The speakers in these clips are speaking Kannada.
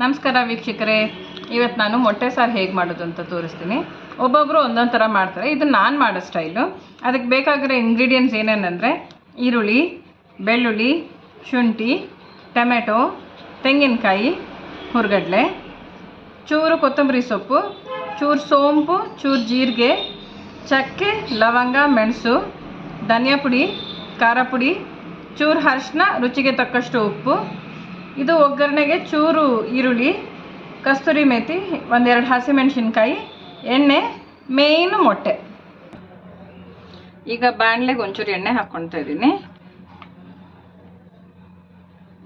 ನಮಸ್ಕಾರ ವೀಕ್ಷಕರೇ. ಇವತ್ತು ನಾನು ಮೊಟ್ಟೆ ಸಾರು ಹೇಗೆ ಮಾಡೋದು ಅಂತ ತೋರಿಸ್ತೀನಿ. ಒಬ್ಬೊಬ್ಬರು ಒಂದೊಂದು ಥರ ಮಾಡ್ತಾರೆ. ಇದು ನಾನು ಮಾಡೋ ಸ್ಟೈಲು. ಅದಕ್ಕೆ ಬೇಕಾಗಿರೋ ಇಂಗ್ರೀಡಿಯೆಂಟ್ಸ್ ಏನೇನಂದರೆ ಈರುಳ್ಳಿ, ಬೆಳ್ಳುಳ್ಳಿ, ಶುಂಠಿ, ಟೊಮೆಟೊ, ತೆಂಗಿನಕಾಯಿ, ಹುರ್ಗಡ್ಲೆ, ಚೂರು ಕೊತ್ತಂಬರಿ ಸೊಪ್ಪು, ಚೂರು ಸೋಂಪು, ಚೂರು ಜೀರಿಗೆ, ಚಕ್ಕೆ, ಲವಂಗ, ಮೆಣಸು, ಧನಿಯಾ ಪುಡಿ, ಖಾರ ಪುಡಿ, ಚೂರು ಅರಿಶಿನ ರುಚಿಗೆ ತಕ್ಕಷ್ಟು ಉಪ್ಪು ಇದು ಒಗ್ಗರಣೆಗೆ ಚೂರು ಈರುಳ್ಳಿ, ಕಸ್ತೂರಿ ಮೇಥಿ ಒಂದೆರಡು ಹಸಿಮೆಣಸಿನ್ಕಾಯಿ, ಎಣ್ಣೆ, ಮೇಯ್ನು ಮೊಟ್ಟೆ. ಈಗ ಬಾಣಲೆಗೆ ಒಂಚೂರು ಎಣ್ಣೆ ಹಾಕ್ಕೊಳ್ತಾ ಇದ್ದೀನಿ.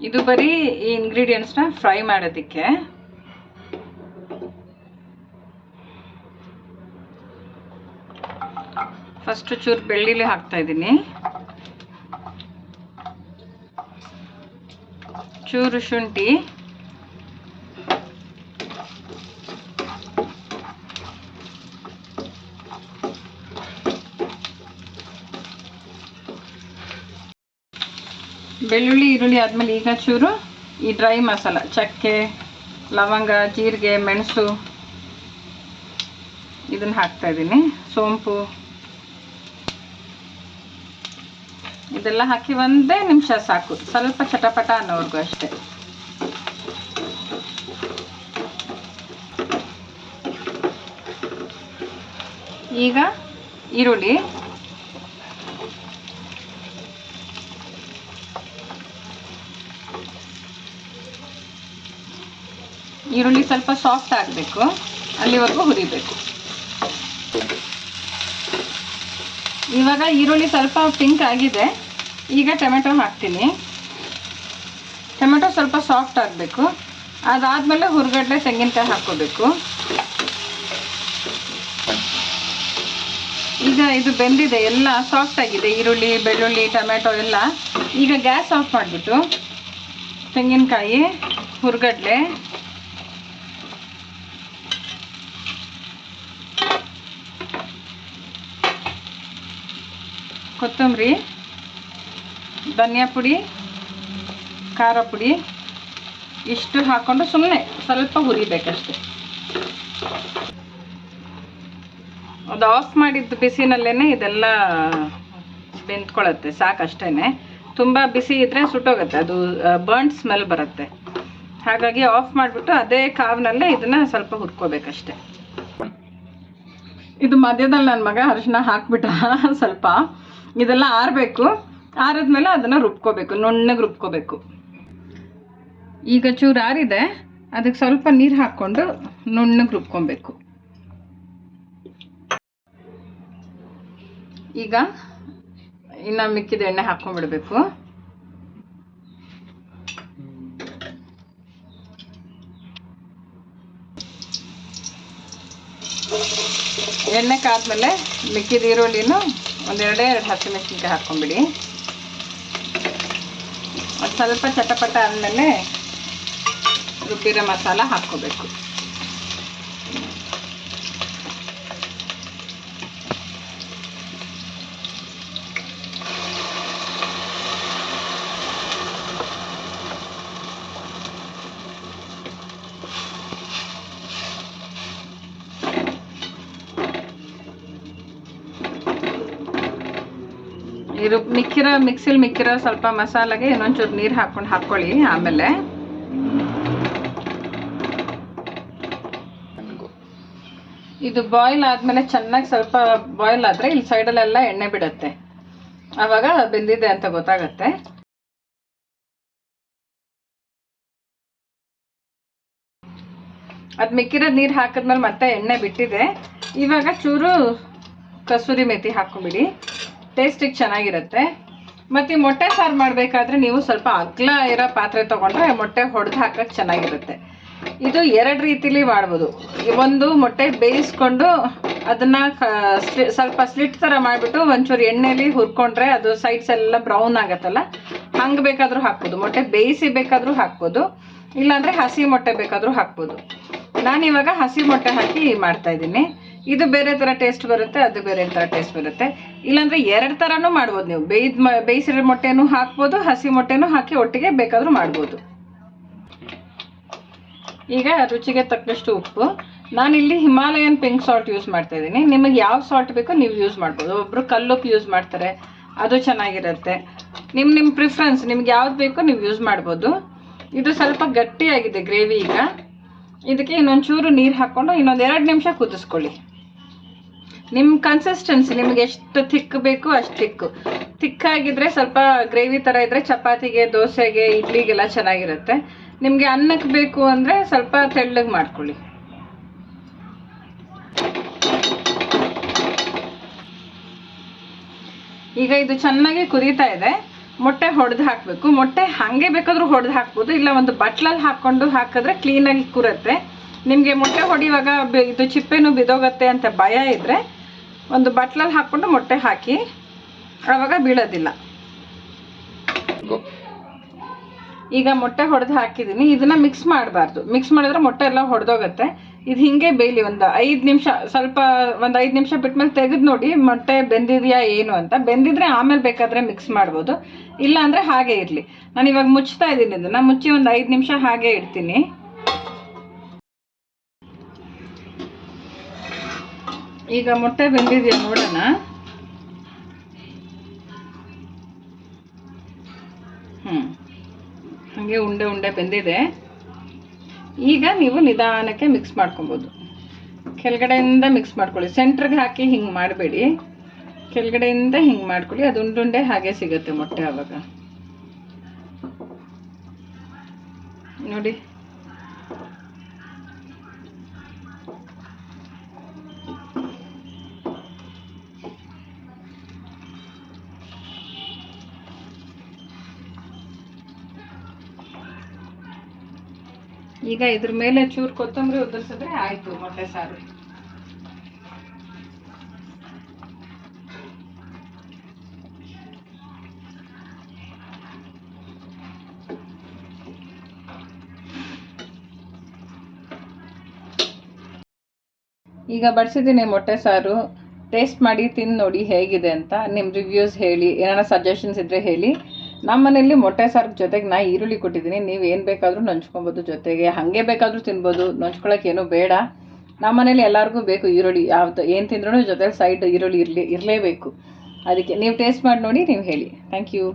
ಇದು ಬರೀ ಈ ಇಂಗ್ರೀಡಿಯೆಂಟ್ಸ್ನ ಫ್ರೈ ಮಾಡೋದಕ್ಕೆ. ಫಸ್ಟ್ ಚೂರು ಬೆಳ್ಳುಳ್ಳಿ ಹಾಕ್ತಾ ಇದ್ದೀನಿ. ಚೂರು ಶುಂಠಿ. ಬೆಳ್ಳುಳ್ಳಿ, ಈರುಳ್ಳಿ ಆದಮೇಲೆ ಈಗ ಚೂರು ಈ ಡ್ರೈ ಮಸಾಲ, ಚಕ್ಕೆ, ಲವಂಗ, ಜೀರಿಗೆ, ಮೆಣಸು. ಇದನ್ನು ಹಾಕ್ತಾ ಇದ್ದೀನಿ. ಸೋಂಪು. ಇದೆಲ್ಲ ಹಾಕಿ ಒಂದೇ ನಿಮಿಷ ಸಾಕು. ಸ್ವಲ್ಪ ಚಟಪಟ ಅನ್ನೋವರೆಗೂ ಅಷ್ಟೇ. ಈಗ ಈರುಳ್ಳಿ. ಈರುಳ್ಳಿ ಸ್ವಲ್ಪ ಸಾಫ್ಟ್ ಆಗಬೇಕು. ಅಲ್ಲಿವರೆಗೂ ಹುರಿಬೇಕು. ಇವಾಗ ಈರುಳ್ಳಿ ಸ್ವಲ್ಪ ಪಿಂಕ್ ಆಗಿದೆ. ಈಗ ಟೊಮೆಟೊ ಹಾಕ್ತೀನಿ. ಟೊಮೆಟೊ ಸ್ವಲ್ಪ ಸಾಫ್ಟ್ ಆಗಬೇಕು. ಅದಾದಮೇಲೆ ಹುರ್ಗಡ್ಲೆ ತೆಂಗಿನಕಾಯಿ ಹಾಕ್ಕೋಬೇಕು. ಈಗ ಇದು ಬೆಂದಿದೆ, ಎಲ್ಲ ಸಾಫ್ಟ್ ಆಗಿದೆ. ಈರುಳ್ಳಿ, ಬೆಳ್ಳುಳ್ಳಿ, ಟೊಮೆಟೊ ಎಲ್ಲ. ಈಗ ಗ್ಯಾಸ್ ಆಫ್ ಮಾಡಿಬಿಟ್ಟು ತೆಂಗಿನಕಾಯಿ, ಹುರ್ಗಡ್ಲೆ ಕೊತ್ತಂಬರಿ, ಧನಿಯಾ ಪುಡಿ, ಖಾರ ಪುಡಿ, ಇಷ್ಟು ಹಾಕ್ಕೊಂಡು ಸುಮ್ಮನೆ ಸ್ವಲ್ಪ ಹುರಿಬೇಕಷ್ಟೆ. ಅದು ಆಫ್ ಮಾಡಿದ್ದು ಬಿಸಿನಲ್ಲೇ ಇದೆಲ್ಲ ಬೆಂದ್ಕೊಳ್ಳುತ್ತೆ ಸಾಕಷ್ಟೇ ತುಂಬ ಬಿಸಿ ಇದ್ದರೆ ಸುಟ್ಟೋಗುತ್ತೆ, ಅದು ಬರ್ನ್ ಸ್ಮೆಲ್ ಬರುತ್ತೆ. ಹಾಗಾಗಿ ಆಫ್ ಮಾಡಿಬಿಟ್ಟು ಅದೇ ಕಾವ್ನಲ್ಲೇ ಇದನ್ನು ಸ್ವಲ್ಪ ಹುರ್ಕೋಬೇಕಷ್ಟೆ. ಇದು ಮಧ್ಯದಲ್ಲಿ ನನ್ನ ಮಗ ಅರಿಶಿನ ಹಾಕ್ಬಿಟ್ಟ ಸ್ವಲ್ಪ. ಇದೆಲ್ಲ ಆರಬೇಕು. ಆರಿದ್ಮೇಲೆ ಅದನ್ನು ರುಬ್ಕೋಬೇಕು, ನುಣ್ಣಗೆ ರುಬ್ಕೋಬೇಕು. ಈಗ ಚೂರು ಆರಿದೆ. ಅದಕ್ಕೆ ಸ್ವಲ್ಪ ನೀರು ಹಾಕ್ಕೊಂಡು ನುಣ್ಣಗೆ ರುಬ್ಕೊಬೇಕು. ಈಗ ಇನ್ನು ಮಿಕ್ಕಿದ ಎಣ್ಣೆ ಹಾಕ್ಕೊಂಡ್ಬಿಡ್ಬೇಕು. ಎಣ್ಣೆ ಕಾದ್ಮೇಲೆ ಮಿಕ್ಕಿದ ಈರುಳ್ಳಿನೂ ಒಂದೆರಡೇ ಎರಡು ಹಸಿಮೆಣಸಿನ್ಕಾಯಿ ಹಾಕ್ಕೊಂಬಿಡಿ. ಒಂದು ಸ್ವಲ್ಪ ಚಟಪಟ ಆದಮೇಲೆ ರುಬ್ಬಿರೋ ಮಸಾಲ ಹಾಕ್ಕೋಬೇಕು. ಇದು ಮಿಕ್ಕಿರೋ, ಮಿಕ್ಸಿಲಿ ಮಿಕ್ಕಿರೋ ಸ್ವಲ್ಪ ಮಸಾಲೆಗೆ ಇನ್ನೊಂಚೂರು ನೀರು ಹಾಕ್ಕೊಂಡು ಹಾಕ್ಕೊಳ್ಳಿ ಆಮೇಲೆ. ಇದು ಬಾಯ್ಲ್ ಆದಮೇಲೆ ಚೆನ್ನಾಗಿ ಸ್ವಲ್ಪ ಬಾಯ್ಲ್ ಆದರೆ ಇಲ್ಲಿ ಸೈಡಲ್ಲೆಲ್ಲ ಎಣ್ಣೆ ಬಿಡುತ್ತೆ. ಆವಾಗ ಬೆಂದಿದೆ ಅಂತ ಗೊತ್ತಾಗತ್ತೆ. ಅದು ಮಿಕ್ಕಿರೋ ನೀರು ಹಾಕಿದ್ಮೇಲೆ ಮತ್ತೆ ಎಣ್ಣೆ ಬಿಟ್ಟಿದೆ. ಇವಾಗ ಚೂರು ಕಸೂರಿ ಮೇಥಿ ಹಾಕ್ಕೊಂಬಿಡಿ. ಟೇಸ್ಟಿಗೆ ಚೆನ್ನಾಗಿರುತ್ತೆ. ಮತ್ತು ಮೊಟ್ಟೆ ಸಾರು ಮಾಡಬೇಕಾದ್ರೆ ನೀವು ಸ್ವಲ್ಪ ಅಗ್ಲ ಇರೋ ಪಾತ್ರೆ ತೊಗೊಂಡ್ರೆ ಮೊಟ್ಟೆ ಹೊಡೆದು ಹಾಕೋಕ್ಕೆ ಚೆನ್ನಾಗಿರುತ್ತೆ. ಇದು ಎರಡು ರೀತಿಲಿ ಮಾಡ್ಬೋದು. ಒಂದು ಮೊಟ್ಟೆ ಬೇಯಿಸ್ಕೊಂಡು ಅದನ್ನು ಸ್ವಲ್ಪ ಸ್ಲಿಟ್ ಥರ ಮಾಡಿಬಿಟ್ಟು ಒಂಚೂರು ಎಣ್ಣೆಲಿ ಹುರ್ಕೊಂಡ್ರೆ ಅದು ಸೈಡ್ಸ್ ಎಲ್ಲ ಬ್ರೌನ್ ಆಗುತ್ತಲ್ಲ? ಹಂಗೆ ಬೇಕಾದರೂ ಹಾಕ್ಬೋದು. ಮೊಟ್ಟೆ ಬೇಯಿಸಿ ಬೇಕಾದರೂ ಹಾಕ್ಬೋದು. ಇಲ್ಲಾಂದರೆ ಹಸಿ ಮೊಟ್ಟೆ ಬೇಕಾದರೂ ಹಾಕ್ಬೋದು. ನಾನು ಇವಾಗ ಹಸಿ ಮೊಟ್ಟೆ ಹಾಕಿ ಮಾಡ್ತಾ ಇದ್ದೀನಿ. ಇದು ಬೇರೆ ಥರ ಟೇಸ್ಟ್ ಬರುತ್ತೆ, ಅದು ಬೇರೆ ಥರ ಟೇಸ್ಟ್ ಬರುತ್ತೆ. ಇಲ್ಲಾಂದರೆ ಎರಡು ಥರನೂ ಮಾಡ್ಬೋದು ನೀವು. ಬೇಯ್ದು ಮ, ಬೇಯಿಸಿರೋ ಮೊಟ್ಟೆನೂ ಹಾಕ್ಬೋದು, ಹಸಿ ಮೊಟ್ಟೆನೂ ಹಾಕಿ ಒಟ್ಟಿಗೆ ಬೇಕಾದರೂ ಮಾಡ್ಬೋದು. ಈಗ ರುಚಿಗೆ ತಕ್ಕಷ್ಟು ಉಪ್ಪು. ನಾನಿಲ್ಲಿ ಹಿಮಾಲಯನ್ ಪಿಂಕ್ ಸಾಲ್ಟ್ ಯೂಸ್ ಮಾಡ್ತಾ ಇದ್ದೀನಿ. ನಿಮಗೆ ಯಾವ ಸಾಲ್ಟ್ ಬೇಕೋ ನೀವು ಯೂಸ್ ಮಾಡ್ಬೋದು. ಒಬ್ಬರು ಕಲ್ಲುಪ್ಪು ಯೂಸ್ ಮಾಡ್ತಾರೆ. ಅದು ಚೆನ್ನಾಗಿರುತ್ತೆ. ನಿಮ್ಮ ನಿಮ್ಮ ಪ್ರಿಫ್ರೆನ್ಸ್ ನಿಮ್ಗೆ ಯಾವ್ದು ಬೇಕೋ ನೀವು ಯೂಸ್ ಮಾಡ್ಬೋದು. ಇದು ಸ್ವಲ್ಪ ಗಟ್ಟಿಯಾಗಿದೆ ಗ್ರೇವಿ ಈಗ. ಇದಕ್ಕೆ ಇನ್ನೊಂಚೂರು ನೀರು ಹಾಕ್ಕೊಂಡು ಇನ್ನೊಂದು ಎರಡು ನಿಮಿಷ ಕುದಿಸ್ಕೊಳ್ಳಿ. ನಿಮ್ಮ ಕನ್ಸಿಸ್ಟೆನ್ಸಿ ನಿಮ್ಗೆ ಎಷ್ಟು ಥಿಕ್ ಬೇಕು ಅಷ್ಟು ಥಿಕ್ಕು ಆಗಿದ್ರೆ ಸ್ವಲ್ಪ ಗ್ರೇವಿ ಥರ ಇದ್ದರೆ ಚಪಾತಿಗೆ, ದೋಸೆಗೆ, ಇಡ್ಲಿಗೆಲ್ಲ ಚೆನ್ನಾಗಿರುತ್ತೆ. ನಿಮಗೆ ಅನ್ನಕ್ಕೆ ಬೇಕು ಅಂದರೆ ಸ್ವಲ್ಪ ತೆಳ್ಳಗೆ ಮಾಡ್ಕೊಳ್ಳಿ. ಈಗ ಇದು ಚೆನ್ನಾಗಿ ಕುದೀತಾ ಇದೆ. ಮೊಟ್ಟೆ ಹೊಡೆದು ಹಾಕಬೇಕು. ಮೊಟ್ಟೆ ಹಾಗೆ ಬೇಕಾದ್ರೂ ಹೊಡೆದು ಹಾಕ್ಬೋದು. ಇಲ್ಲ ಒಂದು ಬಟ್ಲಲ್ಲಿ ಹಾಕ್ಕೊಂಡು ಹಾಕಿದ್ರೆ ಕ್ಲೀನಾಗಿ ಕೂರುತ್ತೆ. ನಿಮಗೆ ಮೊಟ್ಟೆ ಹೊಡೆಯುವಾಗ ಇದು ಚಿಪ್ಪೆನೂ ಬಿದೋಗತ್ತೆ ಅಂತ ಭಯ ಇದ್ದರೆ ಒಂದು ಬಟ್ಲಲ್ಲಿ ಹಾಕ್ಕೊಂಡು ಮೊಟ್ಟೆ ಹಾಕಿ ಆವಾಗ ಬೀಳೋದಿಲ್ಲ. ಈಗ ಮೊಟ್ಟೆ ಹೊಡೆದು ಹಾಕಿದ್ದೀನಿ ಇದನ್ನು ಮಿಕ್ಸ್ ಮಾಡಬಾರ್ದು. ಮಿಕ್ಸ್ ಮಾಡಿದ್ರೆ ಮೊಟ್ಟೆ ಎಲ್ಲ ಹೊಡೆದೋಗುತ್ತೆ. ಇದು ಹಿಂಗೆ ಬೇಯಲಿ ಒಂದು ಐದು ನಿಮಿಷ, ಸ್ವಲ್ಪ ಒಂದು ಐದು ನಿಮಿಷ ಬಿಟ್ಮೇಲೆ ತೆಗೆದು ನೋಡಿ ಮೊಟ್ಟೆ ಬೆಂದಿದೆಯಾ ಏನು ಅಂತ. ಬೆಂದಿದ್ರೆ ಆಮೇಲೆ ಬೇಕಾದರೆ ಮಿಕ್ಸ್ ಮಾಡ್ಬೋದು. ಇಲ್ಲ ಅಂದರೆ ಹಾಗೆ ಇರಲಿ. ನಾನು ಇವಾಗ ಮುಚ್ತಾ ಇದ್ದೀನಿ ಇದನ್ನು. ಮುಚ್ಚಿ ಒಂದು ಐದು ನಿಮಿಷ ಹಾಗೆ ಇಡ್ತೀನಿ. ಈಗ ಮೊಟ್ಟೆ ಬೆಂದಿದೆಯಾ ನೋಡೋಣ. ಹ್ಞೂ ಹಾಗೆ ಉಂಡೆ ಉಂಡೆ ಬೆಂದಿದೆ. ಈಗ ನೀವು ನಿಧಾನಕ್ಕೆ ಮಿಕ್ಸ್ ಮಾಡ್ಕೊಬೋದು. ಕೆಳಗಡೆಯಿಂದ ಮಿಕ್ಸ್ ಮಾಡ್ಕೊಳ್ಳಿ. ಸೆಂಟ್ರಿಗೆ ಹಾಕಿ ಹಿಂಗೆ ಮಾಡಬೇಡಿ. ಕೆಳಗಡೆಯಿಂದ ಹಿಂಗೆ ಮಾಡ್ಕೊಳ್ಳಿ. ಅದು ಉಂಡುಂಡೆ ಹಾಗೆ ಸಿಗುತ್ತೆ ಮೊಟ್ಟೆ ಆವಾಗ ನೋಡಿ. ಈಗ ಇದ್ರ ಮೇಲೆ ಚೂರು ಕೊತ್ತಂಬರಿ ಉದುರಿಸಿದ್ರೆ ಆಯ್ತು ಮೊಟ್ಟೆ ಸಾರು. ಈಗ ಬಡಿಸಿದ್ದೀನಿ ಮೊಟ್ಟೆ ಸಾರು. ಟೇಸ್ಟ್ ಮಾಡಿ ತಿಂದು ನೋಡಿ ಹೇಗಿದೆ ಅಂತ ನಿಮ್ಮ ರಿವ್ಯೂಸ್ ಹೇಳಿ. ಏನಾರ ಸಜೆಷನ್ಸ್ ಇದ್ದರೆ ಹೇಳಿ. ನಮ್ಮ ಮನೆಯಲ್ಲಿ ಮೊಟ್ಟೆ ಸಾರು ಜೊತೆಗೆ ನಾ ಈರುಳ್ಳಿ ಕೊಟ್ಟಿದ್ದೀನಿ. ನೀವು ಏನು ಬೇಕಾದರೂ ನಂಚ್ಕೊಬೋದು ಜೊತೆಗೆ. ಹಾಗೆ ಬೇಕಾದರೂ ತಿನ್ಬೋದು. ನಂಚ್ಕೊಳಕ್ಕೆ ಏನೂ ಬೇಡ. ನಮ್ಮ ಮನೇಲಿ ಎಲ್ಲರಿಗೂ ಬೇಕು ಈರುಳ್ಳಿ. ಯಾವ್ದು ಏನು ತಿಂದ್ರೂ ಜೊತೆಗೆ ಸೈಡ್ ಈರುಳ್ಳಿ ಇರಲಿ, ಇರಲೇಬೇಕು. ಅದಕ್ಕೆ ನೀವು ಟೇಸ್ಟ್ ಮಾಡಿ ನೋಡಿ, ನೀವು ಹೇಳಿ. Thank you.